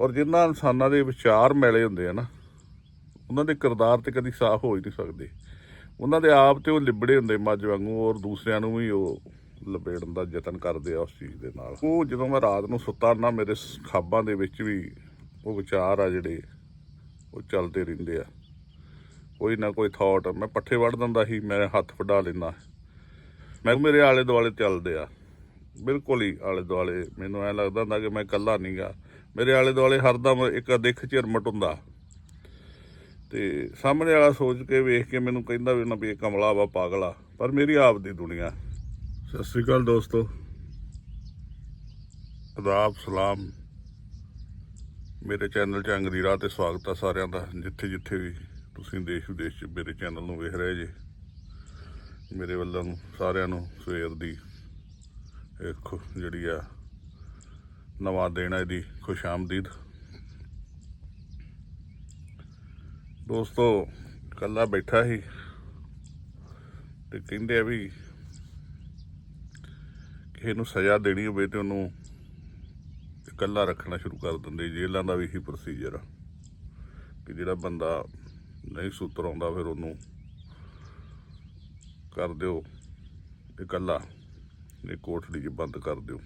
ਔਰ ਜਿਨ੍ਹਾਂ ਇਨਸਾਨਾਂ ਦੇ ਵਿਚਾਰ ਮੈਲੇ ਹੁੰਦੇ ਆ ਨਾ, ਉਹਨਾਂ ਦੇ ਕਿਰਦਾਰ ਤੇ ਕਦੀ ਸਾਫ਼ ਹੋ ਹੀ ਨਹੀਂ ਸਕਦੇ। ਉਹਨਾਂ ਦੇ ਆਪ ਤੇ ਉਹ ਲਿਬੜੇ ਹੁੰਦੇ ਮੱਝ ਵਾਂਗੂ, ਔਰ ਦੂਸਰਿਆਂ ਨੂੰ ਵੀ ਉਹ ਲਪੇੜਨ ਦਾ ਯਤਨ ਕਰਦੇ ਆ ਉਸ ਚੀਜ਼ ਦੇ ਨਾਲ। ਉਹ ਜਦੋਂ ਮੈਂ ਰਾਤ ਨੂੰ ਸੁੱਤਾ ਨਾ, ਮੇਰੇ ਖਾਬਾਂ ਦੇ ਵਿੱਚ ਵੀ ਉਹ ਵਿਚਾਰ ਆ ਜਿਹੜੇ, ਉਹ ਚੱਲਦੇ ਰਹਿੰਦੇ ਆ। ਕੋਈ ਨਾ ਕੋਈ ਥਾਟ ਮੈਂ ਪੱਠੇ ਵੜ ਦਿੰਦਾ ਸੀ, ਮੈਂ ਹੱਥ ਫੜਾ ਲੈਂਦਾ। ਮੈਂ ਮੇਰੇ ਆਲੇ ਦੁਆਲੇ ਚੱਲਦੇ ਆ। ਬਿਲਕੁਲ ਹੀ ਆਲੇ ਦੁਆਲੇ ਮੈਨੂੰ ਐ ਲੱਗਦਾ ਹੁੰਦਾ ਕਿ ਮੈਂ ਇਕੱਲਾ ਨਹੀਂਗਾ ਮੇਰੇ ਆਲੇ ਦੁਆਲੇ ਹਰਦਮ ਇੱਕ ਅਦਿੱਖ ਝਿਰਮਟ ਹੁੰਦਾ। ਤੇ ਸਾਹਮਣੇ ਵਾਲਾ ਸੋਚ ਕੇ ਵੇਖ ਕੇ ਮੈਨੂੰ ਕਹਿੰਦਾ ਵੀ ਨਾ ਵੀ ਇਹ ਕਮਲਾ ਵਾ ਪਾਗਲ ਆ ਪਰ ਮੇਰੀ ਆਪ ਦੀ ਦੁਨੀਆ। ਸਤਿ ਸ੍ਰੀ ਅਕਾਲ ਦੋਸਤੋ। ਆਦਾਬ, ਸਲਾਮ। ਮੇਰੇ ਚੈਨਲ 'ਚ ਅੰਗਦੀ ਰਾਹ ਤੇ ਸਵਾਗਤ ਆ ਸਾਰਿਆਂ ਦਾ। ਜਿੱਥੇ ਜਿੱਥੇ ਵੀ ਤੁਸੀਂ ਦੇਸ਼ ਵਿਦੇਸ਼ 'ਚ ਮੇਰੇ ਚੈਨਲ ਨੂੰ ਵੇਖ ਰਹੇ ਜੇ, ਮੇਰੇ ਵੱਲੋਂ ਸਾਰਿਆਂ ਨੂੰ ਸਵੇਰ ਦੀ ਇੱਕ ਜਿਹੜੀ ਆ ਨਵਾਂ ਦੇਣਾ ਇਹਦੀ ਦੀ ਖੁਸ਼ ਆਮਦੀਦ। ਦੋਸਤੋ ਕੱਲਾ ਬੈਠਾ ਸੀ ਤੇ ਕਹਿੰਦੇ ਆ ਵੀ ਕਿਸੇ ਨੂੰ ਸਜ਼ਾ ਦੇਣੀ ਹੋਵੇ ਤੇ ਉਹਨੂੰ ਇਕੱਲਾ ਰੱਖਣਾ ਸ਼ੁਰੂ ਕਰ ਦਿੰਦੇ। ਜੇਲਾਂ ਦਾ ਵੀ ਇਹੀ ਪ੍ਰੋਸੀਜਰ ਆ ਕਿ ਜਿਹੜਾ ਬੰਦਾ ਨਹੀਂ ਸੂਤਰ ਆਉਂਦਾ ਫਿਰ ਉਹਨੂੰ ਕਰ ਦਿਓ। ਇਕੱਲਾ, ਇਹ ਕੋਠੜੀ 'ਚ ਬੰਦ ਕਰ ਦਿਓ।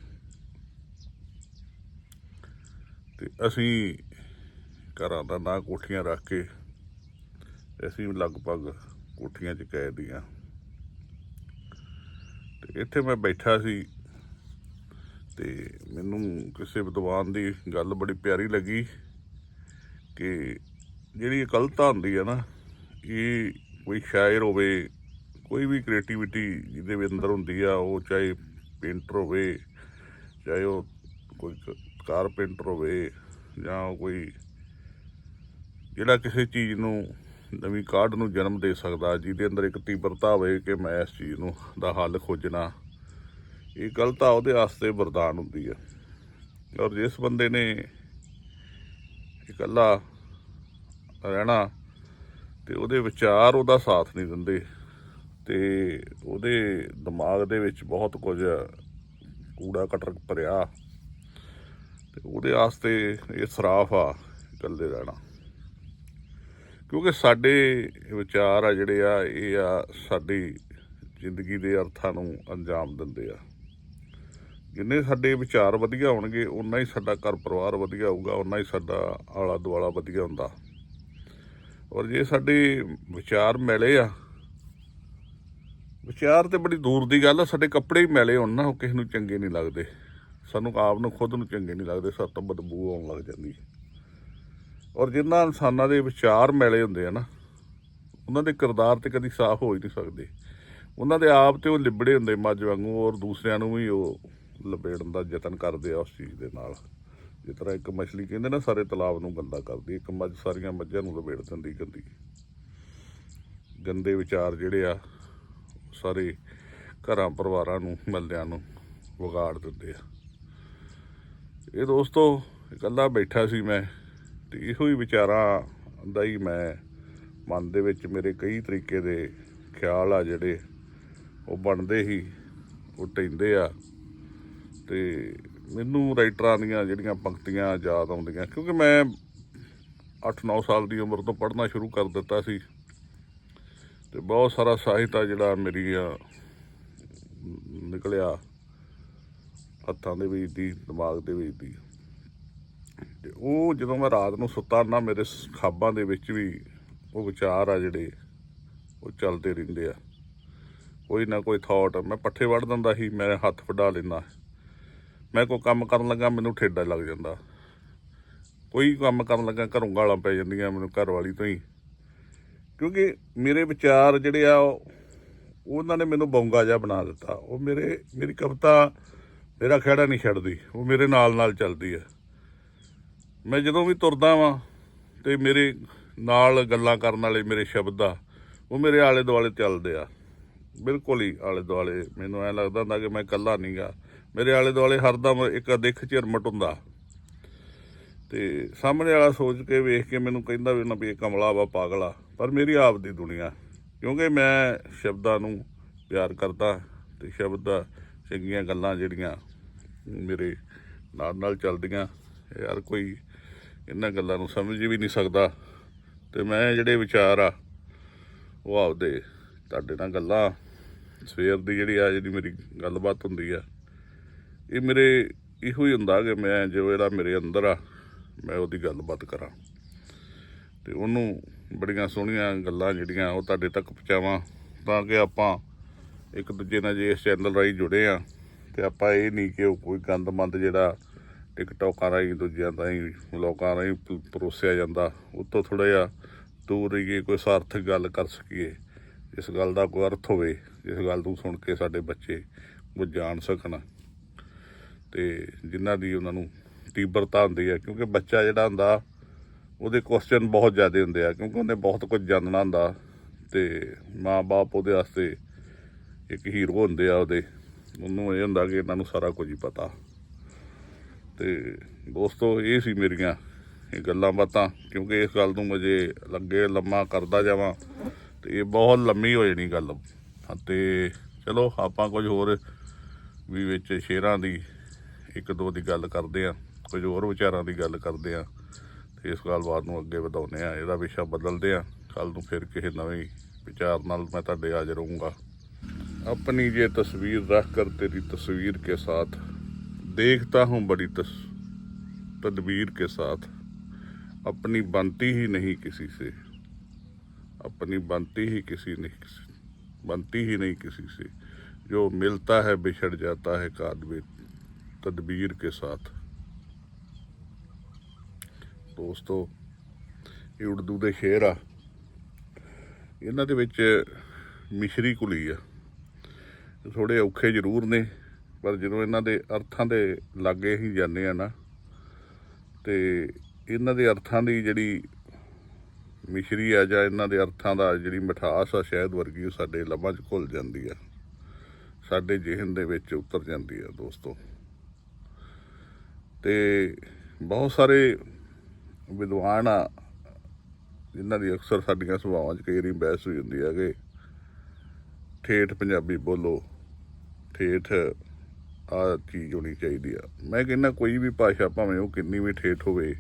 ਤੇ ਅਸੀਂ ਘਰਾਂ ਦਾ ਨਾਂ ਕੋਠੀਆਂ ਰੱਖ ਕੇ ਅਸੀਂ ਲਗਭਗ ਕੋਠੀਆਂ 'ਚ ਕੈਦ ਦੀਆਂ ਤੇ ਇੱਥੇ ਮੈਂ ਬੈਠਾ ਸੀ ਤੇ ਮੈਨੂੰ ਕਿਸੇ ਵਿਦਵਾਨ ਦੀ ਗੱਲ ਬੜੀ ਪਿਆਰੀ ਲੱਗੀ ਕਿ ਜਿਹੜੀ ਇਕਲਤਾ ਹੁੰਦੀ ਹੈ ਨਾ, ਇਹ ਕੋਈ ਸ਼ਾਇਰ ਹੋਵੇ, ਕੋਈ ਵੀ ਕ੍ਰੀਏਟੀਵਿਟੀ ਜਿਹਦੇ ਵੀ ਅੰਦਰ ਹੁੰਦੀ ਆ, ਉਹ ਚਾਹੇ ਪੇਂਟਰ ਹੋਵੇ, ਚਾਹੇ ਉਹ ਕੋਈ ਕਾਰਪੈਂਟਰ ਹੋਵੇ ਜਾਂ ਕੋਈ ਜਿਹੜਾ ਕਿਸੇ ਚੀਜ਼ ਨੂੰ ਨਵੀਂ ਕਾਢ ਨੂੰ ਜਨਮ ਦੇ ਸਕਦਾ, ਜਿਹਦੇ ਅੰਦਰ ਇੱਕ ਤੀਬਰਤਾ ਹੋਵੇ ਕਿ ਮੈਂ ਇਸ ਚੀਜ਼ ਨੂੰ ਦਾ ਹੱਲ ਖੋਜਣਾ। ਇਹ ਗਲਤਾ ਉਹਦੇ ਵਾਸਤੇ ਵਰਦਾਨ ਹੁੰਦੀ ਹੈ ਔਰ ਜਿਸ ਬੰਦੇ ਨੇ ਇਕੱਲਾ ਰਹਿਣਾ ਤੇ ਉਹਦੇ ਵਿਚਾਰ ਉਹਦਾ ਸਾਥ ਨਹੀਂ ਦਿੰਦੇ ਤੇ ਉਹਦੇ ਦਿਮਾਗ ਦੇ ਵਿੱਚ ਬਹੁਤ ਕੁਝ ਕੂੜਾ ਕਟਰ ਭਰਿਆ। ਤੇ ਉਹਦੇ ਵਾਸਤੇ ਇਹ ਸਰਾਫ ਆ ਇਕੱਲੇ ਰਹਿਣਾ ਕਿਉਂਕਿ ਸਾਡੇ ਵਿਚਾਰ ਆ ਜਿਹੜੇ ਆ, ਇਹ ਆ ਸਾਡੀ ਜ਼ਿੰਦਗੀ ਦੇ ਅਰਥਾਂ ਨੂੰ ਅੰਜਾਮ ਦਿੰਦੇ ਆ। ਜਿੰਨੇ ਸਾਡੇ ਵਿਚਾਰ ਵਧੀਆ ਹੋਣਗੇ ਉਨਾ ਹੀ ਸਾਡਾ ਘਰ ਪਰਿਵਾਰ ਵਧੀਆ ਹੋਊਗਾ ਉਨਾ ਹੀ ਸਾਡਾ ਆਲਾ ਦੁਆਲਾ ਵਧੀਆ ਹੁੰਦਾ। ਔਰ ਜੇ ਸਾਡੇ ਵਿਚਾਰ ਮਿਲੇ ਆ, ਵਿਚਾਰ ਤੇ ਬੜੀ ਦੂਰ ਦੀ ਗੱਲ ਆ, ਸਾਡੇ ਕੱਪੜੇ ਹੀ ਮੈਲੇ ਹੋਣ ਨਾ, ਉਹ ਕਿਸੇ ਨੂੰ ਚੰਗੇ ਨਹੀਂ ਲੱਗਦੇ। ਸਾਨੂੰ ਆਪ ਨੂੰ ਖੁਦ ਨੂੰ ਚੰਗੇ ਨਹੀਂ ਲੱਗਦੇ ਸਭ ਤੋਂ ਬਦਬੂ ਆਉਣ ਲੱਗ ਜਾਂਦੀ ਔਰ ਜਿਨ੍ਹਾਂ ਇਨਸਾਨਾਂ ਦੇ ਵਿਚਾਰ ਮੈਲੇ ਹੁੰਦੇ ਆ ਨਾ, ਉਹਨਾਂ ਦੇ ਕਿਰਦਾਰ ਤੇ ਕਦੀ ਸਾਫ਼ ਹੋ ਹੀ ਨਹੀਂ ਸਕਦੇ। ਉਹਨਾਂ ਦੇ ਆਪ ਤੇ ਉਹ ਲਿਬੜੇ ਹੁੰਦੇ ਮੱਝ ਵਾਂਗੂ, ਔਰ ਦੂਸਰਿਆਂ ਨੂੰ ਵੀ ਉਹ ਲਪੇੜਨ ਦਾ ਯਤਨ ਕਰਦੇ ਆ ਉਸ ਚੀਜ਼ ਦੇ ਨਾਲ। ਜਿਸ ਤਰ੍ਹਾਂ ਇੱਕ ਮਛਲੀ ਕਹਿੰਦੇ ਨਾ, ਸਾਰੇ ਤਲਾਬ ਨੂੰ ਗੰਦਾ ਕਰਦੀ ਇੱਕ ਮੱਝ ਸਾਰੀਆਂ ਮੱਝਾਂ ਨੂੰ ਲਪੇੜ ਦਿੰਦੀ ਗੰਦੀ। ਗੰਦੇ ਵਿਚਾਰ ਜਿਹੜੇ ਆ ਸਾਰੇ ਘਰਾਂ ਪਰਿਵਾਰਾਂ ਨੂੰ ਮੱਲਿਆਂ ਨੂੰ ਵਿਗਾੜ ਦਿੰਦੇ ਆ। ਇਹ ਦੋਸਤੋ ਇਕੱਲਾ ਬੈਠਾ ਸੀ ਮੈਂ ਤੇ ਇਹੋ ਹੀ ਵਿਚਾਰਾਂ ਦਾ ਹੀ ਮੈਂ ਮਨ ਦੇ ਵਿੱਚ ਮੇਰੇ ਕਈ ਤਰੀਕੇ ਦੇ ਖਿਆਲ ਆ ਜਿਹੜੇ ਉਹ ਬਣਦੇ ਹੀ ਉਹ ਟੈਂਦੇ ਆ। ਤੇ ਮੈਨੂੰ ਰਾਈਟਰਾਂ ਦੀਆਂ ਜਿਹੜੀਆਂ ਪੰਕਤੀਆਂ ਯਾਦ ਆਉਂਦੀਆਂ ਕਿਉਂਕਿ ਮੈਂ 8-9 ਸਾਲ ਦੀ ਉਮਰ ਤੋਂ ਪੜ੍ਹਨਾ ਸ਼ੁਰੂ ਕਰ ਦਿੱਤਾ ਸੀ। ਤੇ ਬਹੁਤ ਸਾਰਾ ਸਾਹਿਤ ਆ ਜਿਹੜਾ ਮੇਰੀ ਆ, ਨਿਕਲਿਆ। ਹੱਥਾਂ ਦੇ ਵਿੱਚ ਦੀ, ਦਿਮਾਗ ਦੇ ਵਿੱਚ ਦੀ। ਤੇ ਉਹ ਜਦੋਂ ਮੈਂ ਰਾਤ ਨੂੰ ਸੁੱਤਾ ਨਾ, ਮੇਰੇ ਖਾਬਾਂ ਦੇ ਵਿੱਚ ਵੀ ਉਹ ਵਿਚਾਰ ਆ ਜਿਹੜੇ, ਉਹ ਚੱਲਦੇ ਰਹਿੰਦੇ ਆ। ਕੋਈ ਨਾ ਕੋਈ ਥਾਟ ਮੈਂ ਪੱਠੇ ਵੜ ਦਿੰਦਾ ਸੀ, ਮੈਂ ਹੱਥ ਫੜਾ ਲੈਂਦਾ। ਮੈਂ ਕੋਈ ਕੰਮ ਕਰਨ ਲੱਗਾ, ਮੈਨੂੰ ਠੇਡਾ ਲੱਗ ਜਾਂਦਾ। ਕੋਈ ਕੰਮ ਕਰਨ ਲੱਗਾ, ਘਰੋਂ ਗਾਲਾਂ ਪੈ ਜਾਂਦੀਆਂ ਮੈਨੂੰ ਘਰ ਵਾਲੀ ਤੋਂ ਹੀ। ਕਿਉਂਕਿ ਮੇਰੇ ਵਿਚਾਰ ਜਿਹੜੇ ਆ, ਉਹ- ਉਹਨਾਂ ਨੇ ਮੈਨੂੰ ਬੌਂਗਾ ਜਿਹਾ ਬਣਾ ਦਿੱਤਾ। ਉਹ ਮੇਰੇ ਮੇਰੀ ਕਵਿਤਾ ਮੇਰਾ ਖਹਿੜਾ ਨਹੀਂ ਛੱਡਦੀ, ਉਹ ਮੇਰੇ ਨਾਲ ਨਾਲ ਚੱਲਦੀ ਹੈ। ਮੈਂ ਜਦੋਂ ਵੀ ਤੁਰਦਾ ਵਾਂ ਤੇ ਮੇਰੇ ਨਾਲ ਗੱਲਾਂ ਕਰਨ ਵਾਲੇ ਮੇਰੇ ਸ਼ਬਦ ਆ, ਉਹ ਮੇਰੇ ਆਲੇ ਦੁਆਲੇ ਚੱਲਦੇ ਆ। ਬਿਲਕੁਲ ਹੀ ਆਲੇ ਦੁਆਲੇ ਮੈਨੂੰ ਐ ਲੱਗਦਾ ਹੁੰਦਾ ਕਿ ਮੈਂ ਇਕੱਲਾ ਨਹੀਂਗਾ ਮੇਰੇ ਆਲੇ ਦੁਆਲੇ ਹਰਦਮ ਇੱਕ ਅਦਿੱਖ ਝਿਰਮਟ ਹੁੰਦਾ ਤੇ ਸਾਹਮਣੇ ਵਾਲਾ ਸੋਚ ਕੇ ਵੇਖ ਕੇ ਮੈਨੂੰ ਕਹਿੰਦਾ ਵੀ ਨਾ ਵੀ ਇਹ ਕਮਲਾ ਵਾ ਪਾਗਲ ਆ ਪਰ ਮੇਰੀ ਆਪ ਦੀ ਦੁਨੀਆ। ਕਿਉਂਕਿ ਮੈਂ ਸ਼ਬਦਾਂ ਨੂੰ ਪਿਆਰ ਕਰਦਾ ਤੇ ਸ਼ਬਦ, ਚੰਗੀਆਂ ਗੱਲਾਂ ਜਿਹੜੀਆਂ ਮੇਰੇ ਨਾਲ ਨਾਲ ਚੱਲਦੀਆਂ। ਯਾਰ ਕੋਈ ਇਹਨਾਂ ਗੱਲਾਂ ਨੂੰ ਸਮਝ ਵੀ ਨਹੀਂ ਸਕਦਾ। ਤੇ ਮੈਂ ਜਿਹੜੇ ਵਿਚਾਰ ਆ, ਉਹ ਆਪਦੇ ਤੁਹਾਡੇ ਨਾਲ ਗੱਲਾਂ, ਸਵੇਰ ਦੀ ਜਿਹੜੀ ਆ ਜਿਹੜੀ ਮੇਰੀ ਗੱਲਬਾਤ ਹੁੰਦੀ ਆ, ਇਹ ਮੇਰੇ ਇਹੋ ਹੀ ਹੁੰਦਾ ਕਿ ਮੈਂ ਜੋ ਜਿਹੜਾ ਮੇਰੇ ਅੰਦਰ ਆ, ਮੈਂ ਉਹਦੀ ਗੱਲਬਾਤ ਕਰਾਂ। ਤੇ ਉਹਨੂੰ ਬੜੀਆਂ ਸੋਹਣੀਆਂ ਗੱਲਾਂ ਜਿਹੜੀਆਂ ਉਹ ਤੁਹਾਡੇ ਤੱਕ ਪਹੁੰਚਾਵਾਂ, ਤਾਂ ਕਿ ਆਪਾਂ ਇੱਕ ਦੂਜੇ ਨਾਲ ਜੇ ਇਸ ਚੈਨਲ ਰਾਹੀਂ ਜੁੜੇ ਆ ਤੇ ਆਪਾਂ ਇਹ ਨਹੀਂ ਕਿ ਉਹ ਕੋਈ ਗੰਦਮੰਦ ਜਿਹੜਾ ਟਿਕਟੋਕਾਂ ਰਾਹੀਂ ਦੂਜਿਆਂ ਰਾਹੀਂ ਲੋਕਾਂ ਰਾਹੀਂ ਪਰੋਸਿਆ ਜਾਂਦਾ। ਉਹ ਤੋਂ ਥੋੜਾ ਜਿਹਾ ਦੂਰ ਰਹੀਏ, ਕੋਈ ਸਾਰਥਕ ਗੱਲ ਕਰ ਸਕੀਏ। ਇਸ ਗੱਲ ਦਾ ਕੋਈ ਅਰਥ ਹੋਵੇ, ਇਸ ਗੱਲ ਨੂੰ ਸੁਣ ਕੇ ਸਾਡੇ ਬੱਚੇ ਕੁਝ ਜਾਣ ਸਕਣ। ਤੇ ਜਿਨ੍ਹਾਂ ਦੀ ਉਹਨਾਂ ਨੂੰ ਤੀਬਰਤਾ ਹੁੰਦੀ ਹੈ ਕਿਉਂਕਿ ਬੱਚਾ ਜਿਹੜਾ ਹੁੰਦਾ, ਉਹਦੇ ਕੁਐਸਚਨ ਬਹੁਤ ਜ਼ਿਆਦਾ ਹੁੰਦੇ ਆ, ਕਿਉਂਕਿ ਉਹਨੇ ਬਹੁਤ ਕੁਝ ਜਾਣਨਾ ਹੁੰਦਾ। ਤੇ ਮਾਂ-ਬਾਪ ਉਹਦੇ ਵਾਸਤੇ ਇੱਕ ਹੀਰੋ ਹੁੰਦੇ ਆ ਉਹਦੇ। ਮੈਨੂੰ ਇਹ ਹੁੰਦਾ ਕਿ ਇਹਨਾਂ ਨੂੰ ਸਾਰਾ ਕੁਝ ਹੀ ਪਤਾ। ਤੇ ਦੋਸਤੋ, ਇਹ ਸੀ ਮੇਰੀਆਂ ਇਹ ਗੱਲਾਂ ਬਾਤਾਂ, ਕਿਉਂਕਿ ਇਸ ਗੱਲ ਨੂੰ ਮੁਝੇ ਲੱਗੇ ਲੰਮਾ ਕਰਦਾ ਜਾਵਾਂ ਤੇ ਇਹ ਬਹੁਤ ਲੰਮੀ ਹੋ ਜਾਣੀ ਗੱਲ। ਤੇ ਚਲੋ, ਆਪਾਂ ਕੁਝ ਹੋਰ ਵੀ ਵਿੱਚ ਸ਼ੇਰਾਂ ਦੀ ਇੱਕ ਦੋ ਦੀ ਗੱਲ ਕਰਦੇ ਆ ਕੁਝ ਹੋਰ ਵਿਚਾਰਾਂ ਦੀ ਗੱਲ ਕਰਦੇ ਆ ਤੇ ਇਸ ਗੱਲਬਾਤ ਨੂੰ ਅੱਗੇ ਵਧਾਉਂਦੇ ਆ ਇਹਦਾ ਵਿਸ਼ਾ ਬਦਲਦੇ ਆ ਕੱਲ ਨੂੰ ਫਿਰ ਕਿਸੇ ਨਵੇਂ ਵਿਚਾਰ ਨਾਲ ਮੈਂ ਤੁਹਾਡੇ ਹਾਜ਼ਰ ਹੋਊਂਗਾ। अपनी ये तस्वीर रख कर तेरी तस्वीर के साथ देखता हूँ बड़ी तस, तदबीर के साथ अपनी बनती ही नहीं किसी से अपनी बनती ही किसी नहीं किसी बनती ही नहीं किसी से जो मिलता है बिछड़ जाता है कादबे तदबीर के साथ ਦੋਸਤੋ ਇਹ ਉਰਦੂ ਦੇ ਸ਼ੇਰ ਆ ਇਹਨਾਂ ਦੇ ਵਿੱਚ ਮਿਸ਼ਰੀ ਕੁਲੀ ਆ ਥੋੜੇ ਔਖੇ ਜ਼ਰੂਰ ਨੇ, ਪਰ ਜਦੋਂ ਇਹਨਾਂ ਦੇ ਅਰਥਾਂ ਦੇ ਲਾਗੇ ਹੀ ਜਾਂਦੇ ਆ ਨਾ, ਤੇ ਇਹਨਾਂ ਦੇ ਅਰਥਾਂ ਦੀ ਜਿਹੜੀ ਮਿਸ਼ਰੀ ਆ ਜਾਂ ਇਹਨਾਂ ਦੇ ਅਰਥਾਂ ਦਾ ਜਿਹੜੀ ਮਿਠਾਸ ਆ ਸ਼ਾਇਦ ਵਰਗੀ, ਉਹ ਸਾਡੇ ਲਬਾਂ 'ਚ ਘੁਲ ਜਾਂਦੀ ਆ, ਸਾਡੇ ਜਿਹਨ ਦੇ ਵਿੱਚ ਉਤਰ ਜਾਂਦੀ ਆ ਦੋਸਤੋ। ਤੇ ਬਹੁਤ ਸਾਰੇ ਵਿਦਵਾਨ ਆ, ਜਿਨ੍ਹਾਂ ਦੀ ਅਕਸਰ ਸਾਡੀਆਂ ਸੁਭਾਵਾਂ 'ਚ ਕਈ ਵਾਰੀ ਬਹਿਸ ਹੋਈ ਹੁੰਦੀ ਆ ਕਿ ਠੇਠ ਪੰਜਾਬੀ ਬੋਲੋ ਠੇਠ ਆ ਚੀਜ਼ ਹੋਣੀ ਚਾਹੀਦੀ ਆ। ਮੈਂ ਕਹਿੰਦਾ ਕੋਈ ਵੀ ਭਾਸ਼ਾ ਭਾਵੇਂ ਉਹ ਕਿੰਨੀ ਵੀ ਠੇਠ ਹੋਵੇ,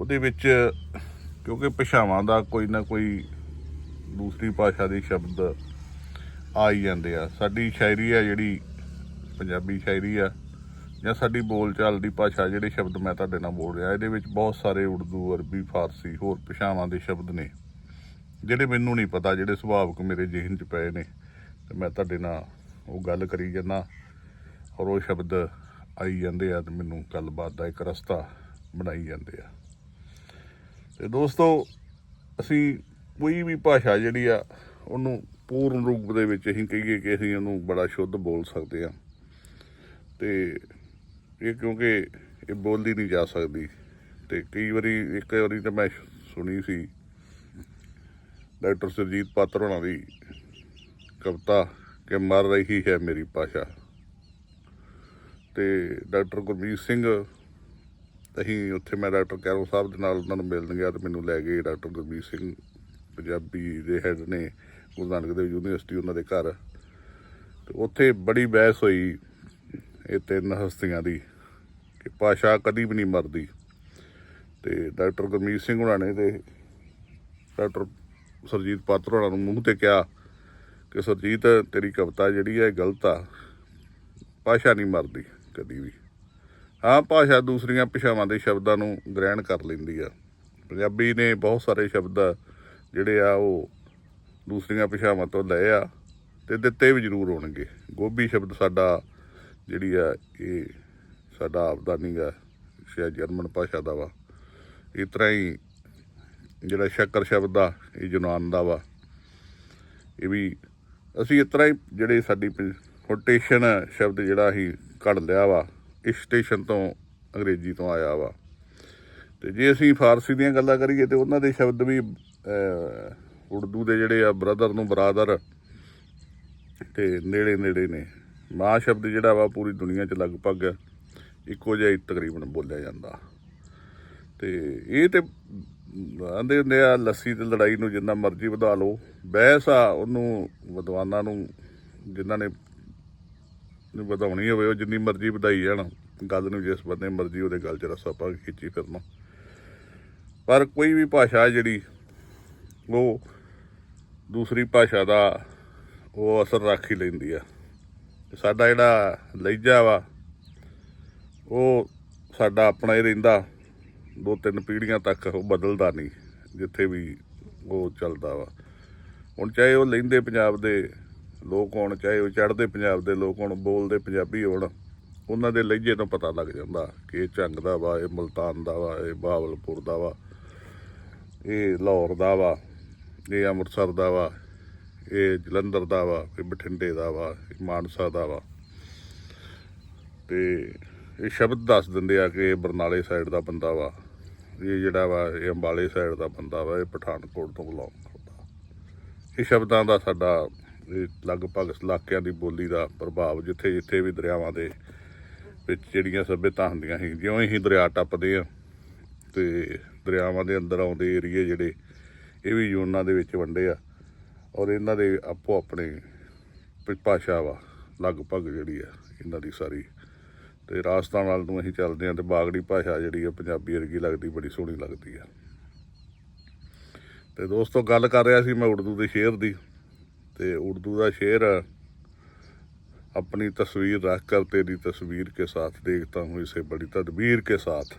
ਉਹਦੇ ਵਿੱਚ ਕਿਉਂਕਿ ਭਾਸ਼ਾਵਾਂ ਦਾ ਕੋਈ ਨਾ ਕੋਈ ਦੂਸਰੀ ਭਾਸ਼ਾ ਦੇ ਸ਼ਬਦ ਆ ਹੀ ਜਾਂਦੇ ਆ। ਸਾਡੀ ਸ਼ਾਇਰੀ ਆ ਜਿਹੜੀ ਪੰਜਾਬੀ ਸ਼ਾਇਰੀ ਆ, ਜਾਂ ਸਾਡੀ ਬੋਲਚਾਲ ਦੀ ਭਾਸ਼ਾ ਜਿਹੜੇ ਸ਼ਬਦ ਮੈਂ ਤੁਹਾਡੇ ਨਾਲ ਬੋਲ ਰਿਹਾ, ਇਹਦੇ ਵਿੱਚ ਬਹੁਤ ਸਾਰੇ ਉਰਦੂ, ਅਰਬੀ, ਫਾਰਸੀ ਹੋਰ ਭਾਸ਼ਾਵਾਂ ਦੇ ਸ਼ਬਦ ਨੇ, ਜਿਹੜੇ ਮੈਨੂੰ ਨਹੀਂ ਪਤਾ, ਜਿਹੜੇ ਸੁਭਾਵਕ ਮੇਰੇ ਜ਼ਿਹਨ 'ਚ ਪਏ ਨੇ, ਤੇ ਮੈਂ ਤੁਹਾਡੇ ਨਾਲ ਉਹ ਗੱਲ ਕਰੀ ਜਾਂਦਾ। ਔਰ ਉਹ ਸ਼ਬਦ ਆਈ ਜਾਂਦੇ ਆ ਤੇ ਮੈਨੂੰ ਗੱਲਬਾਤ ਦਾ ਇੱਕ ਰਸਤਾ ਬਣਾਈ ਜਾਂਦੇ ਆ। ਤੇ ਦੋਸਤੋ, ਅਸੀਂ ਕੋਈ ਵੀ ਭਾਸ਼ਾ ਜਿਹੜੀ ਆ, ਉਹਨੂੰ ਪੂਰਨ ਰੂਪ ਦੇ ਵਿੱਚ ਅਸੀਂ ਕਹੀਏ ਕਿ ਅਸੀਂ ਉਹਨੂੰ ਬੜਾ ਸ਼ੁੱਧ ਬੋਲ ਸਕਦੇ ਆ। ਤੇ ਇਹ ਕਿਉਂਕਿ ਇਹ ਬੋਲੀ ਨਹੀਂ ਜਾ ਸਕਦੀ। ਤੇ ਕਈ ਵਾਰੀ, ਇੱਕ ਵਾਰੀ ਤਾਂ ਮੈਂ ਸੁਣੀ ਸੀ, ਡਾਕਟਰ ਸੁਰਜੀਤ ਪਾਤਰ ਹੋਣਾ ਦੀ ਕਵਿਤਾ ਕਿ ਮਰ ਰਹੀ ਹੈ ਮੇਰੀ ਭਾਸ਼ਾ। ਤੇ ਡਾਕਟਰ ਗੁਰਮੀਤ ਸਿੰਘ, ਅਸੀਂ ਉੱਥੇ ਮੈਂ ਡਾਕਟਰ ਕੈਰੋ ਸਾਹਿਬ ਦੇ ਨਾਲ ਉਹਨਾਂ ਨੂੰ ਮਿਲਣ ਗਿਆ ਤੇ ਮੈਨੂੰ ਲੈ ਗਏ ਡਾਕਟਰ ਗੁਰਮੀਤ ਸਿੰਘ, ਪੰਜਾਬੀ ਦੇ ਹੈੱਡ ਨੇ ਗੁਰੂ ਨਾਨਕ ਦੇਵ ਯੂਨੀਵਰਸਿਟੀ ਉਹਨਾਂ ਦੇ ਘਰ। ਤੇ ਉੱਥੇ ਬੜੀ ਬਹਿਸ ਹੋਈ ਇਹ ਤਿੰਨ ਹਸਤੀਆਂ ਦੀ ਕਿ ਭਾਸ਼ਾ ਕਦੀ ਵੀ ਨਹੀਂ ਮਰਦੀ। ਤੇ ਡਾਕਟਰ ਗੁਰਮੀਤ ਸਿੰਘ ਉਹਨਾਂ ਨੇ ਤੇ ਡਾਕਟਰ ਸਰਜੀਤ ਪਾਤਰ ਹੋਣਾ ਨੂੰ ਮੂੰਹ ਤੇ ਕਿਹਾ ਕਿ ਸਰਜੀਤ, ਤੇਰੀ ਕਵਿਤਾ ਜਿਹੜੀ ਹੈ ਇਹ ਗਲਤ ਆ। ਭਾਸ਼ਾ ਨਹੀਂ ਮਰਦੀ ਕਦੀ ਵੀ। ਹਾਂ, ਭਾਸ਼ਾ ਦੂਸਰੀਆਂ ਭਾਸ਼ਾਵਾਂ ਦੇ ਸ਼ਬਦਾਂ ਨੂੰ ਗ੍ਰਹਿਣ ਕਰ ਲੈਂਦੀ ਆ। ਪੰਜਾਬੀ ਨੇ ਬਹੁਤ ਸਾਰੇ ਸ਼ਬਦ ਜਿਹੜੇ ਆ ਉਹ ਦੂਸਰੀਆਂ ਭਾਸ਼ਾਵਾਂ ਤੋਂ ਲਏ ਆ ਤੇ ਦਿੱਤੇ ਵੀ ਜ਼ਰੂਰ ਹੋਣਗੇ। ਗੋਭੀ ਸ਼ਬਦ ਸਾਡਾ ਜਿਹੜੀ ਆ, ਇਹ ਸਾਡਾ ਆਪਦਾ ਨਹੀਂਗਾ ਸ਼ਾਇਦ ਜਰਮਨ ਭਾਸ਼ਾ ਦਾ ਵਾ। ਇਸ ਤਰ੍ਹਾਂ ਹੀ ਜਿਹੜਾ ਸ਼ੱਕਰ ਸ਼ਬਦ ਆ, ਇਹ ਯੂਨਾਨ ਦਾ ਵਾ। ਇਹ ਵੀ ਅਸੀਂ ਇਸ ਤਰ੍ਹਾਂ ਹੀ ਜਿਹੜੇ ਸਾਡੀ ਰੋਟੇਸ਼ਨ ਸ਼ਬਦ ਜਿਹੜਾ ਅਸੀਂ ਕੱਢ ਲਿਆ ਵਾ, ਇਸ ਸਟੇਸ਼ਨ ਤੋਂ ਅੰਗਰੇਜ਼ੀ ਤੋਂ ਆਇਆ ਵਾ। ਤੇ ਜੇ ਅਸੀਂ ਫਾਰਸੀ ਦੀਆਂ ਗੱਲਾਂ ਕਰੀਏ ਤੇ ਉਹਨਾਂ ਦੇ ਸ਼ਬਦ ਵੀ ਉਰਦੂ ਦੇ ਜਿਹੜੇ ਆ ਬ੍ਰਦਰ ਨੂੰ ਬਰਾਦਰ ਤੇ ਨੇੜੇ ਨੇੜੇ ਨੇ। ਮਾਂ ਸ਼ਬਦ ਜਿਹੜਾ ਵਾ ਪੂਰੀ ਦੁਨੀਆ 'ਚ ਲਗਭਗ ਇੱਕੋ ਜਿਹਾ ਤਕਰੀਬਨ ਬੋਲਿਆ ਜਾਂਦਾ। ਤੇ ਇਹ ਤੇ ਆਂਦੇ ਹੁੰਦੇ ਆ, ਲੱਸੀ ਤੇ ਲੜਾਈ ਨੂੰ ਜਿੰਨਾ ਮਰਜ਼ੀ ਵਧਾ ਲਓ। ਬਹਿਸ ਆ, ਉਹਨੂੰ ਵਿਦਵਾਨਾਂ ਨੂੰ ਜਿਨ੍ਹਾਂ ਨੇ ਵਧਾਉਣੀ ਹੋਵੇ, ਉਹ ਜਿੰਨੀ ਮਰਜ਼ੀ ਵਧਾਈ ਜਾਣ। ਗੱਲ ਨੂੰ ਜਿਸ ਬੰਦੇ ਮਰਜ਼ੀ ਉਹਦੇ ਗੱਲ 'ਚ ਰਸਾ ਪਾ ਕੇ ਖਿੱਚੀ ਫਿਰਨਾ। ਪਰ ਕੋਈ ਵੀ ਭਾਸ਼ਾ ਜਿਹੜੀ, ਉਹ ਦੂਸਰੀ ਭਾਸ਼ਾ ਦਾ ਉਹ ਅਸਰ ਰੱਖ ਹੀ ਲੈਂਦੀ ਆ। ਸਾਡਾ ਜਿਹੜਾ ਲਹਿਜਾ ਵਾ, ਉਹ ਸਾਡਾ ਆਪਣਾ ਹੀ ਰਹਿੰਦਾ। ਦੋ ਤਿੰਨ ਪੀੜ੍ਹੀਆਂ ਤੱਕ ਉਹ ਬਦਲਦਾ ਨਹੀਂ, ਜਿੱਥੇ ਵੀ ਉਹ ਚੱਲਦਾ ਵਾ। ਹੁਣ ਚਾਹੇ ਉਹ ਲਹਿੰਦੇ ਪੰਜਾਬ ਦੇ ਲੋਕ ਹੋਣ, ਚਾਹੇ ਉਹ ਚੜ੍ਹਦੇ ਪੰਜਾਬ ਦੇ ਲੋਕ ਹੋਣ, ਬੋਲਦੇ ਪੰਜਾਬੀ ਹੋਣ, ਉਹਨਾਂ ਦੇ ਲਹਿਜੇ ਤੋਂ ਪਤਾ ਲੱਗ ਜਾਂਦਾ ਕਿ ਇਹ ਝੰਗ ਦਾ ਵਾ, ਇਹ ਮਲਤਾਨ ਦਾ ਵਾ, ਇਹ ਬਹਾਵਲਪੁਰ ਦਾ ਵਾ, ਇਹ ਲਾਹੌਰ ਦਾ ਵਾ, ਇਹ ਅੰਮ੍ਰਿਤਸਰ ਦਾ ਵਾ, ਇਹ ਜਲੰਧਰ ਦਾ ਵਾ, ਇਹ ਬਠਿੰਡੇ ਦਾ ਵਾ, ਇਹ ਮਾਨਸਾ ਦਾ ਵਾ। ਤੇ ਇਹ ਸ਼ਬਦ ਦੱਸ ਦਿੰਦੇ ਆ ਕਿ ਇਹ ਬਰਨਾਲੇ ਸਾਈਡ ਦਾ ਬੰਦਾ ਵਾ। ਇਹ ਜਿਹੜਾ ਵਾ, ਇਹ ਅੰਬਾਲੇ ਸਾਈਡ ਦਾ ਬੰਦਾ ਵਾ, ਇਹ ਪਠਾਨਕੋਟ ਤੋਂ ਬਿਲੋਂਗ ਕਰਦਾ। ਇਹ ਸ਼ਬਦਾਂ ਦਾ ਸਾਡਾ, ਇਹ ਲਗਭਗ ਇਲਾਕਿਆਂ ਦੀ ਬੋਲੀ ਦਾ ਪ੍ਰਭਾਵ, ਜਿੱਥੇ ਜਿੱਥੇ ਵੀ ਦਰਿਆਵਾਂ ਦੇ ਵਿੱਚ ਜਿਹੜੀਆਂ ਸੱਭਿਅਤਾ ਹੁੰਦੀਆਂ ਸੀ, ਜਿਉਂ ਹੀ ਦਰਿਆ ਟੱਪਦੇ ਆ ਤੇ ਦਰਿਆਵਾਂ ਦੇ ਅੰਦਰ ਆਉਂਦੇ ਏਰੀਏ ਜਿਹੜੇ, ਇਹ ਵੀ ਯੂਨਾਂ ਦੇ ਵਿੱਚ ਵੰਡੇ ਆ। ਔਰ ਇਹਨਾਂ ਦੇ ਆਪੋ ਆਪਣੇ ਭਾਸ਼ਾ ਵਾ, ਲਗਭਗ ਜਿਹੜੀ ਆ, ਇਹਨਾਂ ਦੀ ਸਾਰੀ ਤੇ ਰਾਜਸਥਾਨ ਵੱਲ ਨੂੰ ਅਸੀਂ ਚੱਲਦੇ ਆ ਤੇ ਬਾਗੜੀ ਭਾਸ਼ਾ ਜਿਹੜੀ ਆ ਪੰਜਾਬੀ ਵਰਗੀ ਲੱਗਦੀ ਬੜੀ ਸੋਹਣੀ ਲੱਗਦੀ ਆ ਤੇ ਦੋਸਤੋ ਗੱਲ ਕਰ ਰਿਹਾ ਸੀ ਮੈਂ ਉਰਦੂ ਦੇ ਸ਼ੇਰ ਦੀ ਤੇ ਉਰਦੂ ਦਾ ਸ਼ੇਰ अपनी तस्वीर रख कर तेरी तस्वीर के साथ देखता हूँ इसे बड़ी तदबीर के साथ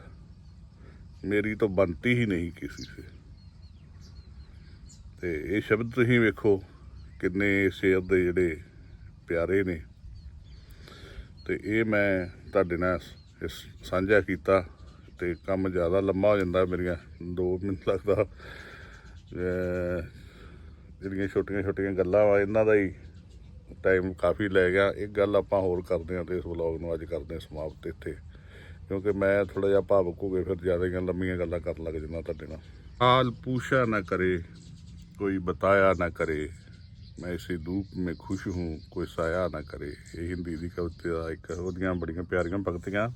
ਮੇਰੀ ਤਾਂ ਬਣਤੀ ਹੀ ਨਹੀਂ ਕਿਸੇ ਸੇ ਤੇ ਇਹ ਸ਼ਬਦ ਤੁਸੀਂ ਵੇਖੋ ਕਿੰਨੇ ਸ਼ੇਰ ਦੇ ਜਿਹੜੇ ਪਿਆਰੇ ਨੇ ਤੇ ਇਹ ਮੈਂ ਤੁਹਾਡੇ ਨਾਲ ਇਸ ਸਾਂਝਾ ਕੀਤਾ ਤੇ ਕੰਮ ਜ਼ਿਆਦਾ ਲੰਮਾ ਹੋ ਜਾਂਦਾ ਮੇਰੀਆਂ 2 ਮਿੰਟ ਲੱਗਦਾ। ਜਿਹੜੀਆਂ ਛੋਟੀਆਂ ਛੋਟੀਆਂ ਗੱਲਾਂ ਵਾ, ਇਹਨਾਂ ਦਾ ਹੀ ਟਾਈਮ ਕਾਫੀ ਲੈ ਗਿਆ। ਇੱਕ ਗੱਲ ਆਪਾਂ ਹੋਰ ਕਰਦੇ ਹਾਂ ਤੇ ਇਸ ਵਲੌਗ ਨੂੰ ਅੱਜ ਕਰਦੇ ਹਾਂ ਸਮਾਪਤ ਇੱਥੇ। ਕਿਉਂਕਿ ਮੈਂ ਥੋੜਾ ਜਿਹਾ ਭਾਵਕ ਹੋ ਕੇ ਫਿਰ ਜ਼ਿਆਦਾ ਹੀ ਲੰਮੀਆਂ ਗੱਲਾਂ ਕਰਨ ਲੱਗ ਜਾਂਦਾ ਤੁਹਾਡੇ ਨਾਲ। ਹਾਲ ਪੂਛਾ ਨਾ ਕਰੇ, ਕੋਈ ਬਤਾਇਆ ਨਾ ਕਰੇ। मैं इसी धूप में खुश हूँ कोई साया ना करे ਇਹ ਹਿੰਦੀ ਦੀ ਕਵਿਤਾ ਦਾ ਇੱਕ ਉਹਦੀਆਂ ਬੜੀਆਂ ਪਿਆਰੀਆਂ ਪੰਕਤੀਆਂ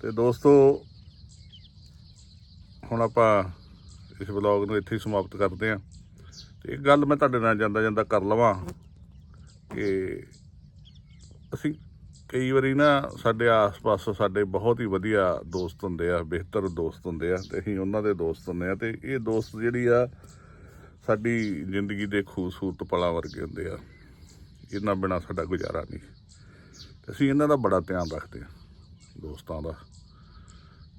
ਤੇ ਦੋਸਤੋ ਹੁਣ ਆਪਾਂ ਇਸ ਵਲੌਗ ਨੂੰ ਇੱਥੇ ਹੀ ਸਮਾਪਤ ਕਰਦੇ ਹਾਂ ਤੇ ਇੱਕ ਗੱਲ ਮੈਂ ਤੁਹਾਡੇ ਨਾਲ ਜਾਂਦਾ ਜਾਂਦਾ ਕਰ ਲਵਾਂ ਕਿ ਅਸੀਂ ਕਈ ਵਾਰੀ ਨਾ ਸਾਡੇ ਆਸ-ਪਾਸ ਸਾਡੇ ਬਹੁਤ ਹੀ ਵਧੀਆ ਦੋਸਤ ਹੁੰਦੇ ਆ ਬਿਹਤਰ ਦੋਸਤ ਹੁੰਦੇ ਆ ਤੇ ਅਸੀਂ ਉਹਨਾਂ ਦੇ ਦੋਸਤ ਹੁੰਦੇ ਆ ਤੇ ਇਹ ਦੋਸਤ ਜਿਹੜੀ ਆ ਸਾਡੀ ਜ਼ਿੰਦਗੀ ਦੇ ਖੂਬਸੂਰਤ ਪਲਾਂ ਵਰਗੇ ਹੁੰਦੇ ਆ। ਇਹਨਾਂ ਬਿਨਾ ਸਾਡਾ ਗੁਜ਼ਾਰਾ ਨਹੀਂ। ਅਸੀਂ ਇਹਨਾਂ ਦਾ ਬੜਾ ਧਿਆਨ ਰੱਖਦੇ ਆ, ਦੋਸਤਾਂ ਦਾ।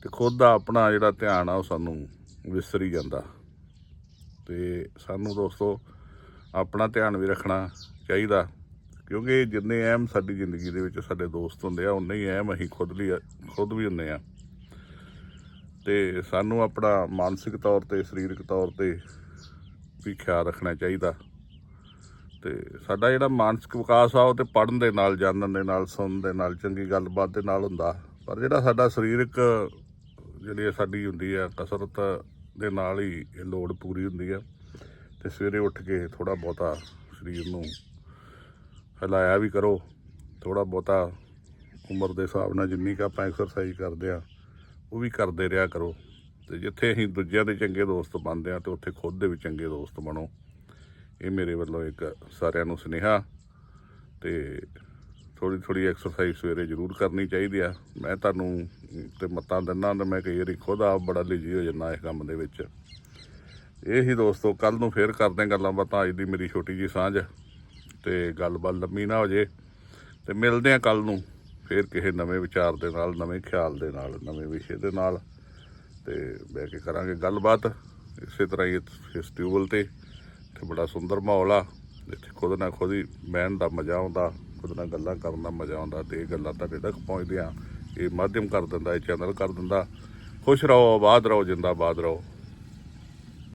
ਤੇ ਖੁਦ ਦਾ ਆਪਣਾ ਜਿਹੜਾ ਧਿਆਨ ਆ, ਉਹ ਸਾਨੂੰ ਵਿਸਰੀ ਜਾਂਦਾ। ਤੇ ਸਾਨੂੰ ਦੋਸਤੋ, ਆਪਣਾ ਧਿਆਨ ਵੀ ਰੱਖਣਾ ਚਾਹੀਦਾ। ਕਿਉਂਕਿ ਜਿੰਨੇ ਅਹਿਮ ਸਾਡੀ ਜ਼ਿੰਦਗੀ ਦੇ ਵਿੱਚ ਸਾਡੇ ਦੋਸਤ ਹੁੰਦੇ ਆ ਉਨੇ ਹੀ ਅਹਿਮ ਅਸੀਂ ਖੁਦ ਲਈ ਖੁਦ ਵੀ ਹੁੰਦੇ ਆ। ਤੇ ਸਾਨੂੰ ਆਪਣਾ ਮਾਨਸਿਕ ਤੌਰ ਤੇ, ਸਰੀਰਕ ਤੌਰ ਤੇ ਵੀ ਖਿਆਲ ਰੱਖਣਾ ਚਾਹੀਦਾ। ਤੇ ਸਾਡਾ ਜਿਹੜਾ ਮਾਨਸਿਕ ਵਿਕਾਸ ਆ, ਉਹ ਤੇ ਪੜਨ ਦੇ ਨਾਲ, ਜਾਣਨ ਦੇ ਨਾਲ, ਸੁਣਨ ਦੇ ਨਾਲ, ਚੰਗੀ ਗੱਲਬਾਤ ਦੇ ਨਾਲ ਹੁੰਦਾ। ਪਰ ਜਿਹੜਾ ਸਾਡਾ ਸਰੀਰਕ ਜਿਹੜੀ ਇਹ ਸਾਡੀ ਹੁੰਦੀ ਆ, ਕਸਰਤ ਦੇ ਨਾਲ ਹੀ ਇਹ ਲੋੜ ਪੂਰੀ ਹੁੰਦੀ ਆ। ਤੇ ਸਵੇਰੇ ਉੱਠ ਕੇ ਥੋੜਾ ਬਹੁਤਾ ਸਰੀਰ ਨੂੰ ਹਿਲਾਇਆ ਵੀ ਕਰੋ। ਥੋੜਾ ਬਹੁਤਾ ਉਮਰ ਦੇ ਹਿਸਾਬ ਨਾਲ ਜਿੰਨੀ ਕੁ ਆਪਾਂ ਐਕਸਰਸਾਈਜ਼ ਕਰਦੇ ਆ, ਉਹ ਵੀ ਕਰਦੇ ਰਿਹਾ ਕਰੋ। ਤੇ ਜਿੱਥੇ ਅਸੀਂ ਦੂਜਿਆਂ ਦੇ ਚੰਗੇ ਦੋਸਤ ਬਣਦੇ ਆ ਤੇ ਉੱਥੇ ਖੁਦ ਦੇ ਵੀ ਚੰਗੇ ਦੋਸਤ ਬਣੋ। ਇਹ ਮੇਰੇ ਵੱਲੋਂ ਇੱਕ ਸਾਰਿਆਂ ਨੂੰ ਸੁਨੇਹਾ ਤੇ ਥੋੜੀ ਥੋੜੀ ਐਕਸਰਸਾਈਜ਼ ਸਵੇਰੇ ਜ਼ਰੂਰ ਕਰਨੀ ਚਾਹੀਦੀ ਆ। ਮੈਂ ਤੁਹਾਨੂੰ ਤੇ ਮਤਾਂ ਦਿੰਦਾ ਤੇ ਮੈਂ ਕਈ ਵਾਰੀ ਖੁਦ ਆਪ ਬੜਾ ਲਿਜੀ ਹੋ ਜਾਂਦਾ ਇਸ ਕੰਮ ਦੇ ਵਿੱਚ। ਇਹ ਹੀ ਦੋਸਤੋ ਕੱਲ ਨੂੰ ਫੇਰ ਕਰਦੇ ਹਾਂ ਗੱਲਾਂ ਬਾਤਾਂ। ਅੱਜ ਦੀ ਮੇਰੀ ਛੋਟੀ ਜੀ ਸਾਂਝ ਤੇ ਗੱਲਬਾਤ ਲੰਮੀ ਨਾ ਹੋ ਜੇ। ਤੇ ਮਿਲਦੇ ਆ ਕੱਲ ਨੂੰ ਫੇਰ ਕਿਸੇ ਨਵੇਂ ਵਿਚਾਰ ਦੇ ਨਾਲ, ਨਵੇਂ ਖਿਆਲ ਦੇ ਨਾਲ, ਨਵੇਂ ਵਿਸ਼ੇ ਦੇ ਨਾਲ। ਤੇ ਬਹਿ ਕੇ ਕਰਾਂਗੇ ਗੱਲਬਾਤ। ਇਸੇ ਤਰ੍ਹਾਂ ਹੀ ਇਸ- ਇਸ ਟਿਊਬਲ ਤੇ ਤੇ ਬੜਾ ਸੁੰਦਰ ਮਾਹੌਲ ਆ। ਇੱਥੇ ਖੁਦ ਨਾਲ ਖੁਦ ਹੀ ਬਹਿਣ ਦਾ ਮਜ਼ਾ ਆਉਂਦਾ, ਖੁਦ ਨਾਲ ਗੱਲਾਂ ਕਰਨ ਦਾ ਮਜ਼ਾ ਆਉਂਦਾ ਤੇ ਇਹ ਗੱਲਾਂ ਤੁਹਾਡੇ ਤੱਕ ਪਹੁੰਚਦੀਆਂ। ਇਹ ਮਾਧਿਅਮ ਕਰ ਦਿੰਦਾ, ਇਹ ਚੈਨਲ ਕਰ ਦਿੰਦਾ। ਖੁਸ਼ ਰਹੋ, ਆਬਾਦ ਰਹੋ, ਜਿੰਦਾਬਾਦ ਰਹੋ।